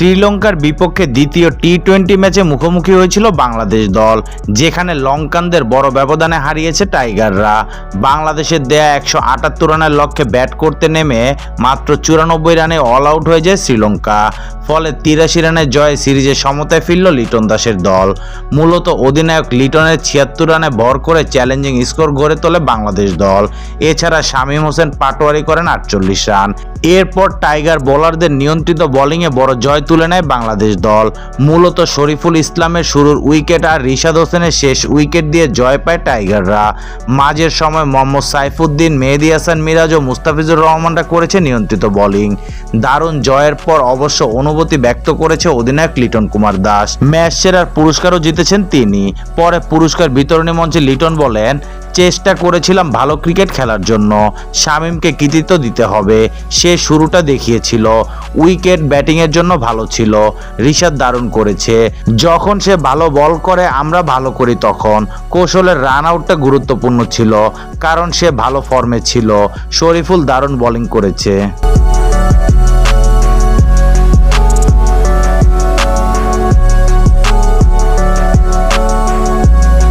শ্রীলঙ্কার বিপক্ষে দ্বিতীয় টি টোয়েন্টি ম্যাচে মুখোমুখি হয়েছিল বাংলাদেশ দল, যেখানে লঙ্কানদের বড় ব্যবধানে হারিয়েছে টাইগাররা। বাংলাদেশের দেয়া একশো আটাত্তর রানের লক্ষ্যে ব্যাট করতে নেমে মাত্র চুরানব্বই রানে অল আউট হয়ে যায় শ্রীলঙ্কা। ফলে তিরাশি রানের জয়ে সিরিজে সমতায় ফিরল লিটন দাসের দল। মূলত অধিনায়ক লিটনের ছিয়াত্তর রানে ভর করে চ্যালেঞ্জিং স্কোর গড়ে তোলে বাংলাদেশ দল। এছাড়া শামীম হোসেন পাটোয়ারি করেন আটচল্লিশ রান। এরপর টাইগার বোলারদের নিয়ন্ত্রিত বোলিংয়ে বড় জয় তুলে নেয় বাংলাদেশ দল। মূলত শরীফুল ইসলামের শুরুর উইকেট আর রিশাদ হোসেনের শেষ উইকেট দিয়ে জয় পায় টাইগাররা। মাঝের সময় মোহাম্মদ সাইফুদ্দিন, মেহেদি হাসান মিরাজ ও মুস্তাফিজুর রহমানরা করেছে নিয়ন্ত্রিত বোলিং। দারুণ জয়ের পর অবশ্য অনুভূতি ব্যক্ত করেছে অধিনায়ক লিটন কুমার দাস। ম্যাচ সেরার পুরস্কারও জিতেছেন তিনি। পরে পুরস্কার বিতরণী মঞ্চে লিটন বলেন, চেষ্টা করেছিলাম ভালো ক্রিকেট খেলার জন্য। শামীমকে কৃতিত্ব দিতে হবে। সে শুরুটা দেখিয়েছিল। উইকেট ব্যাটিংয়ের জন্য ভালো ছিল। ঋষাদ দারুণ করেছে। যখন সে ভালো বল করে, আমরা ভালো করি তখন। কৌশলের রান আউটটা গুরুত্বপূর্ণ ছিল, কারণ সে ভালো ফর্মে ছিল। শরীফুল দারুণ বোলিং করেছে।